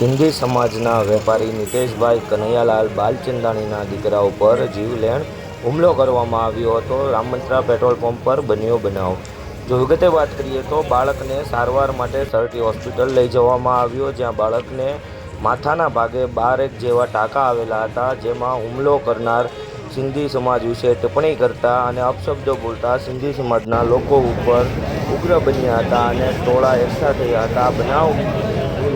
સિંધી સમાજના વેપારી નિતેશભાઈ કનૈયાલાલ બાલચંદાણીના દીકરા ઉપર જીવલેણ હુમલો કરવામાં આવ્યો હતો. રામમંત્રા પેટ્રોલ પંપ પર બન્યો બનાવ. જો વિગતે વાત કરીએ તો બાળકને સારવાર માટે સરટી હોસ્પિટલ લઈ જવામાં આવ્યો, જ્યાં બાળકને માથાના ભાગે બારેક જેવા ટાંકા આવેલા હતા, જેમાં હુમલો કરનાર સિંધી સમાજ વિશે ટિપ્પણી કરતા અને અપશબ્દો બોલતા સિંધી સમાજના લોકો ઉપર ઉગ્ર બન્યા હતા અને ટોળા એકઠા થયા હતા. આ બનાવની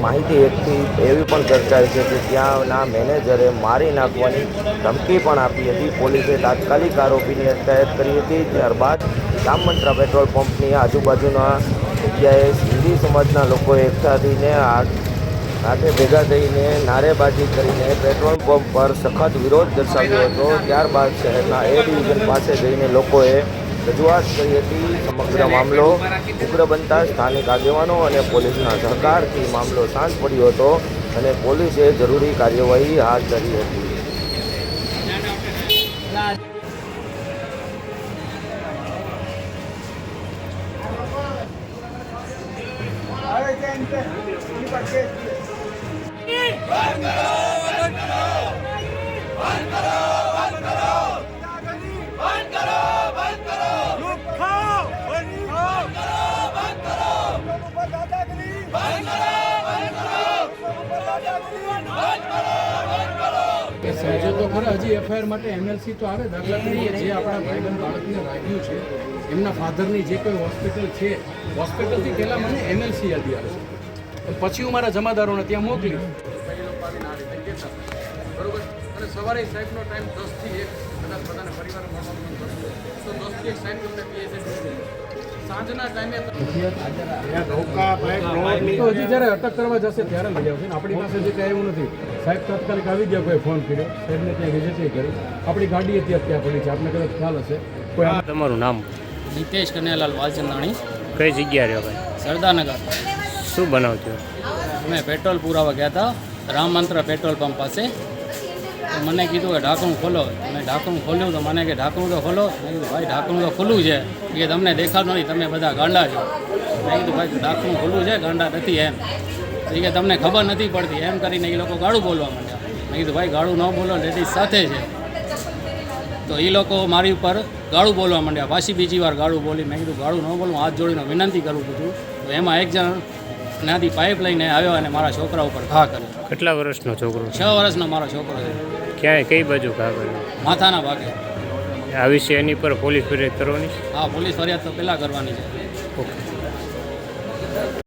માહિતી એકથી એવી પણ ચર્ચાઈ છે કે ત્યાંના મેનેજરે મારી નાખવાની ધમકી પણ આપી હતી. પોલીસે તાત્કાલિક આરોપીની અટકાયત કરી હતી. ત્યારબાદ રામમંત્રા પેટ્રોલ પંપની આજુબાજુના જગ્યાએ સિંધી સમાજના લોકો એકઠા થઈને આ સાથે ભેગા થઈને નારેબાજી કરીને પેટ્રોલ પંપ પર સખત વિરોધ દર્શાવ્યો હતો. ત્યારબાદ શહેરના એ ડિવિઝન પાસે જઈને લોકોએ રજૂઆત કરી હતી, સમગ્ર મામલો ઉગ્ર બનતા સ્થાનિક આગેવાનો અને પોલીસના સહકારથી મામલો શાંત પડ્યો હતો અને પોલીસે જરૂરી કાર્યવાહી હાથ ધરી હતી. કે સમજો તો ખરા હજી એફઆઈઆર માટે એમએલસી તો આવે દાખલા તરીકે જે આપણા ભાઈબંધ બાળકને રાખ્યું છે એમના ફાધરની જે કોઈ હોસ્પિટલ છે હોસ્પિટલથી પહેલાં મને એમએલસી યાદી આવે છે પછી હું મારા જમાદારોને ત્યાં મોકલી બરોબર? અને સવારે સાહેબનો ટાઈમ દસથી એક કદાચ બધાને પરિવાર મળવાનું તો દસથી એક સાહેબ તમને પીએસએ સાંજના ટાઈમે તો હજી જ્યારે અટક કરવા જશે ત્યારે લઈ આવશે. આપણી પાસે જે કાંઈ એવું નથી. સાહેબ તાત્કાલિક આવી ગયા કોઈ ફોન કર્યો? સાહેબને ત્યાં વિઝિટ કરી. આપણી ગાડી અત્યારે ત્યાં પડી છે. આપને કદાચ ખ્યાલ હશે. કોઈ તમારું નામ? નિતેશ કનૈયાલાલ વાલચંદાણી. કઈ જગ્યા રહ્યો ભાઈ? સરદારનગર. શું બનાવતું અમે પેટ્રોલ પુરાવા ગયા હતા. રામ મંત્ર પેટ્રોલ પંપ પાસે. મને કીધું કે ઢાંકણું ખોલો. મેં ઢાંકણું ખોલ્યું તો મને કે ઢાંકણું તો ખોલો. મેં કીધું, ભાઈ, ઢાંકણું તો ખુલ્લું છે. કે તમને દેખાતું નથી, તમે બધા ગાંડા છો. મેં કીધું, ભાઈ, ઢાંકણું ખુલ્લું છે, ગાંડા નથી એમ. એ કે, તમને ખબર નથી પડતી. એમ કરીને એ લોકો ગાળું બોલવા માંડ્યા. મેં કીધું, ભાઈ, ગાળું ન બોલો, લેડીઝ સાથે છે. તો એ લોકો મારી ઉપર ગાળું બોલવા માંડ્યા. પાછી બીજી વાર ગાળું બોલી મેં કીધું, ગાળું ન બોલું હાથ જોડીને વિનંતી કરું છું. તો એમાં એક જણ ત્યાંથી પાઇપ લઈને આવ્યો અને મારા છોકરા ઉપર ઘા કર્યો. કેટલા વર્ષનો છોકરો છ? વર્ષનો મારો છોકરો છે. ક્યાંય કઈ બાજુ કાગળ માથાના ભાગે. આ વિશે એની પર પોલીસ ફરિયાદ કરવાની હા પોલીસ ફરિયાદ તો પહેલાં કરવાની છે. ઓકે.